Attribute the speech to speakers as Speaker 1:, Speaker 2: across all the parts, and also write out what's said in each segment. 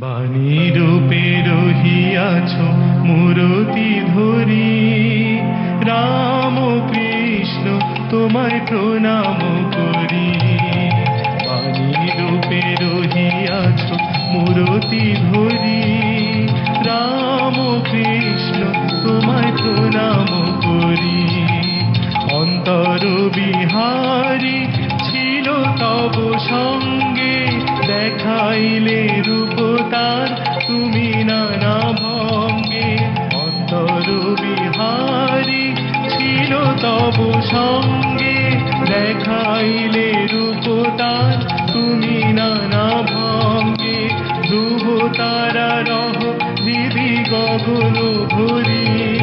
Speaker 1: বাণী রূপে রহিয়াছ মূরতি ধরি। রাম কৃষ্ণ তোমায় প্রণাম করি। বাণী রূপে রহিয়াছ মূরতি ধরি। রাম কৃষ্ণ তোমায় প্রণাম করি। অন্তর বিহারী ছিল তব সঙ্গে দেখাইলে রূপ তার তুমি নানা ভঙ্গে। অন্তর বিহারী ছিল তব সঙ্গে। দেখাইলে রূপ তার তুমি নানা ভঙ্গে। ধ্রুব তারা রহ দিদি গগন ভরি।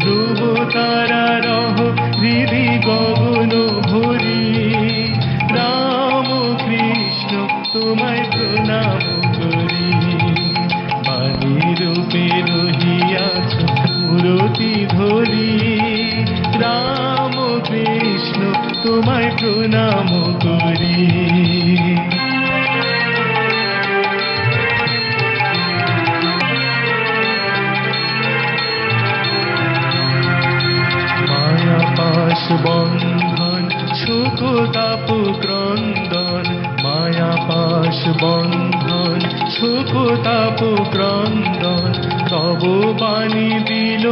Speaker 1: ধ্রুব তারা রহ দিদি গগন কৃষ্ণ তোমায়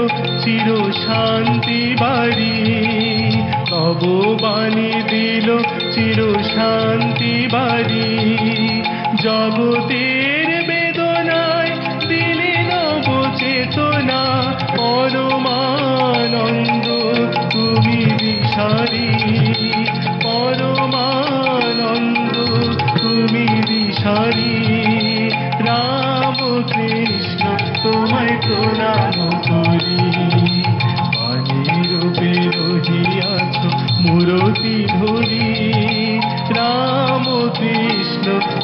Speaker 1: চির শান্তি বাড়ি। তব বাণী দিল চির শান্তি বাড়ি। জগতের বেদনায় দিলে নব চেতনা। পরমানন্দ তুমি দিশারি।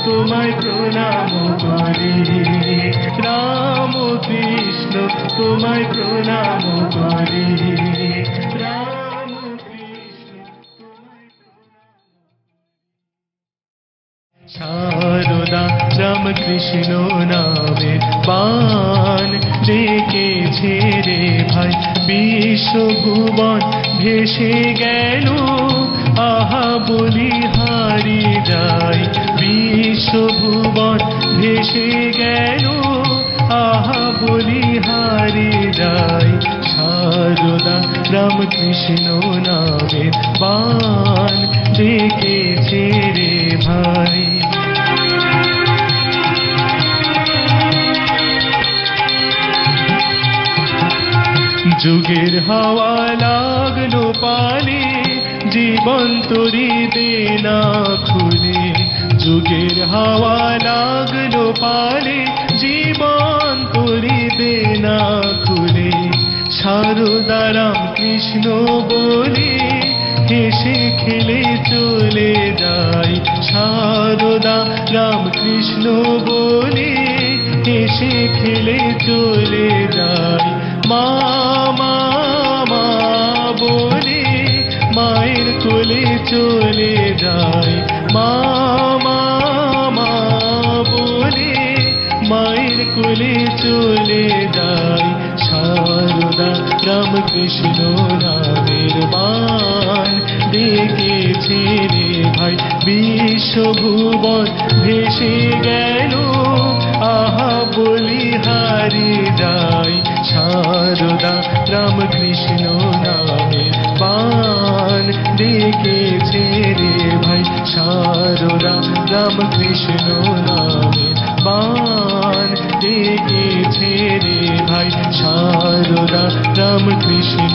Speaker 1: তোমায় প্রণাম করি। রাম কৃষ্ণ, তোমায় প্রণাম করি। রাম সারদা রামকৃষ্ণ নামের বান ডেকেছে রে ভাই। বিশ্বভুবন ভেসে গেল। আহা বলি হারি যাই, বিশ্বভুবন ভেসে গেল। আহা বলি হারি যাই, সারদা রামকৃষ্ণ নামের বান ডেকেছে রে ভাই। যুগের হাওয়া লাগল পালে জীবন তরি দেনা খুলে। যুগের হাওয়া লাগল পালে জীবন তরি দেনা খুলে। সারদারাম কৃষ্ণ বলে, হেসে খেলে চলে যায় সারদা রামকৃষ্ণ বলে, হেসে খেলে চলে যায় মা মা বলে, মায়ের কোলে চলে যায় মা মা বলে, মায়ের চলে যায় সারদা রামকৃষ্ণ নামের মান ডেকেছে রে ভাই, বিশ্বভুবন ভেসে গেল। আহা বলি হারি যাই, সারদা রামকৃষ্ণ নামে পান ডেকেছে রে ভাই, সারদা রামকৃষ্ণ নামে বান ডেকেছে রে ভাই, Sarada Ramakrishna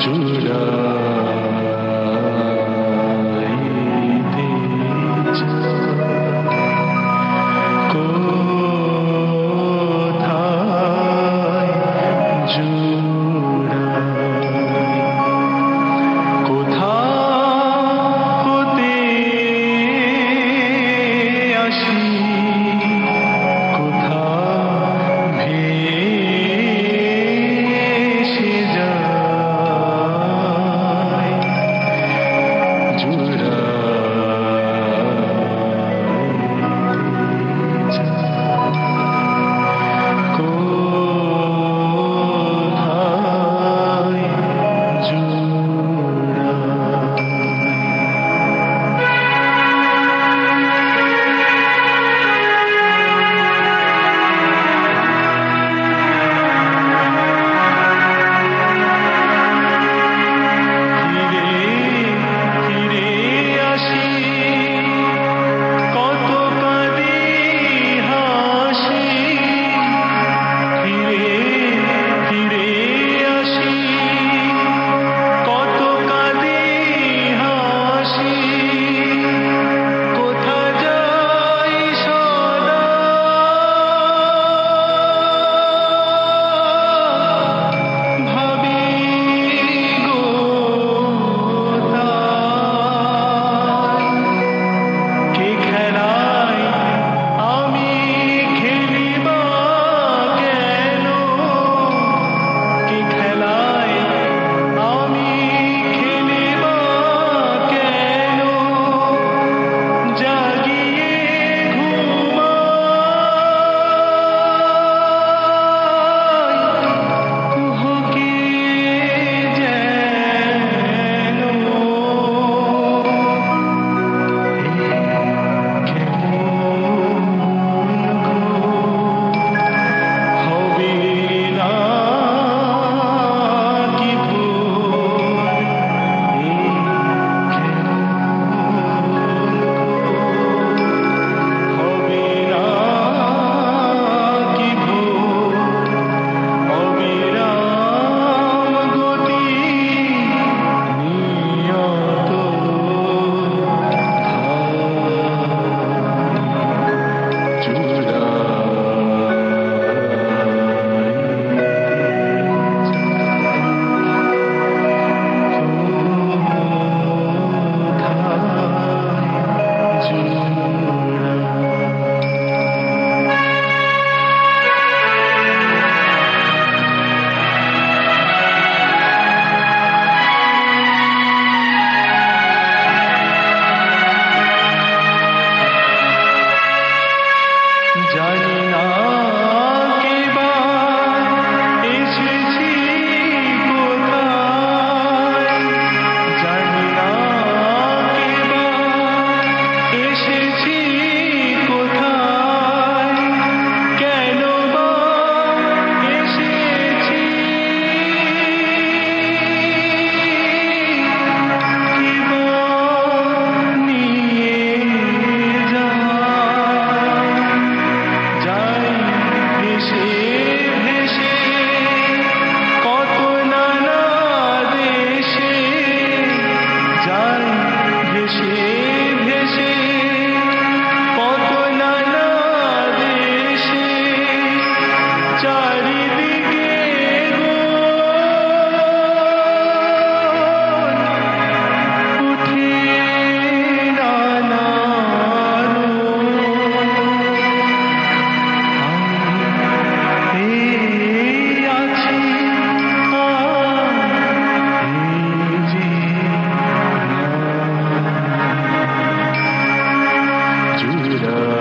Speaker 1: June. would Peter.